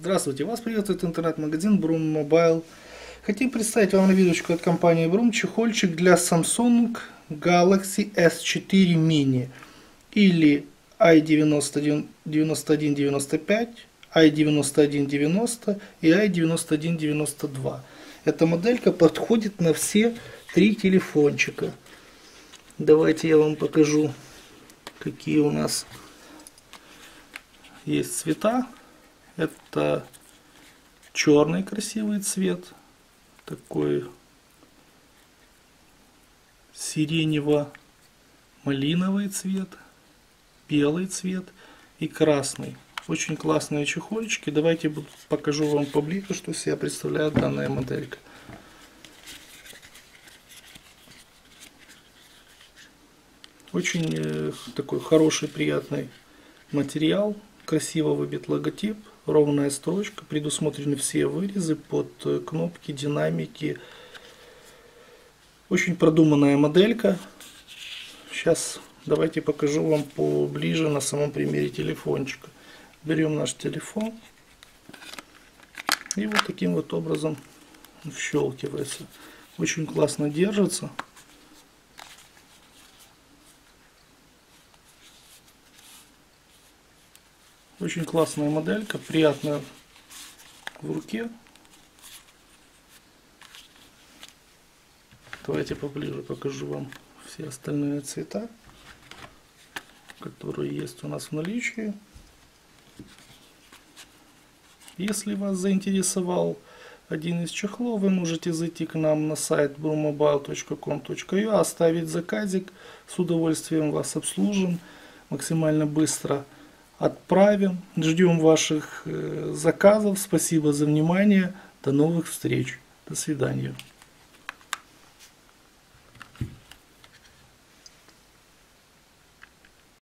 Здравствуйте, вас приветствует интернет-магазин Brum Mobile. Хотим представить вам новиночку от компании Brum, чехольчик для Samsung Galaxy S4 Mini или i9195, i9190 и i9192. Эта моделька подходит на все три телефончика. Давайте я вам покажу, какие у нас есть цвета. Это черный красивый цвет, такой сиренево-малиновый цвет, белый цвет и красный. Очень классные чехольчики. Давайте покажу вам поближе, что себя представляет данная моделька. Очень э, такой хороший, приятный материал. Красиво выбит логотип ровная строчка, предусмотрены все вырезы под э, кнопки, динамики. Очень продуманная моделька. Сейчас давайте покажу вам поближе на самом примере телефончика. Берем наш телефон и вот таким вот образом вщелкивается. Очень классно держится. Очень классная моделька, приятная в руке. Давайте поближе покажу вам все остальные цвета, которые есть у нас в наличии. Если вас заинтересовал один из чехлов, вы можете зайти к нам на сайт brumobile.com.ua, оставить заказик, с удовольствием вас обслужим максимально быстро отправим. Ждем ваших э, заказов. Спасибо за внимание. До новых встреч. До свидания.